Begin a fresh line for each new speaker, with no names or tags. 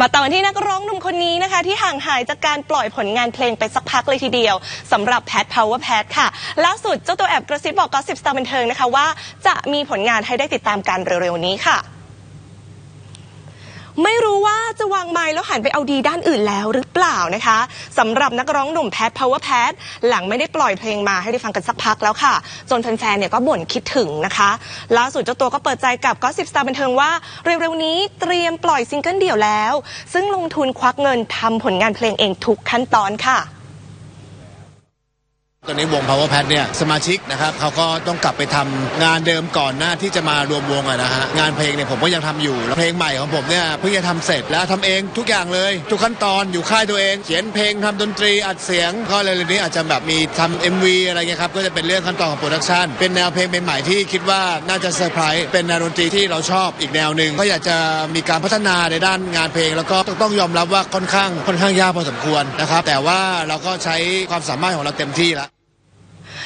มาต่อกันที่นักร้องหนุ่มคนนี้นะคะ ที่ห่างหายจากการปล่อยผลงานเพลงไปสักพักเลยทีเดียวสำหรับแพทพาวเวอร์แพทค่ะ ล่าสุดเจ้าตัวแอบกระซิบบอกกอสิบสตาร์บันเทิงนะคะว่าจะมีผลงานให้ได้ติดตามกันเร็วๆนี้ค่ะ ไม่รู้ว่า จะวางไม้แล้วหันไปเอาดีด้านอื่นแล้วหรือเปล่านะคะสำหรับนักร้องหนุ่มแพทพาวเวอร์แพทหลังไม่ได้ปล่อยเพลงมาให้ได้ฟังกันสักพักแล้วค่ะ จนแฟนๆเนี่ยก็บ่นคิดถึงนะคะล่าสุดเจ้าตัวก็เปิดใจกับก็สิบสตาร์บันเทิงว่าเร็วๆนี้เตรียมปล่อยซิงเกิลเดี่ยวแล้ว ซึ่งลงทุนควักเงินทำผลงานเพลงเองทุกขั้นตอนค่ะ
อนนี้วง Power Pad เนี่ยสมาชิกนะครับเขาก็ต้องกลับไปทำงานเดิมก่อนหน้าที่จะมารวมวงอะนะฮะงานเพลงเนี่ยผมก็ยังทำอยู่แล้วเพลงใหม่ของผมเนี่ยเพิ่งจะทำเสร็จแล้วทำเองทุกอย่างเลย ทุกขั้นตอนอยู่ค่ายตัวเอง เขียนเพลงทำดนตรีอัดเสียงก็เลยเรื่องนี้อาจจะแบบมีทำ MV อะไรเงี้ยครับก็จะเป็นเรื่องขั้นตอนของโปรดักชันเป็นแนวเพลงใหม่ๆที่คิดว่าน่าจะเซอร์ไพรส์เป็นแนวดนตรีที่เราชอบอีกแนวหนึ่งก็อยากจะมีการพัฒนาในด้านงานเพลง แล้วก็ต้องยอมรับว่าค่อนข้างค่อนข้างยากพอสมควรนะครับแต่ว่าเราก็ใช้ความสามารถของเราเต็มที่แล้ว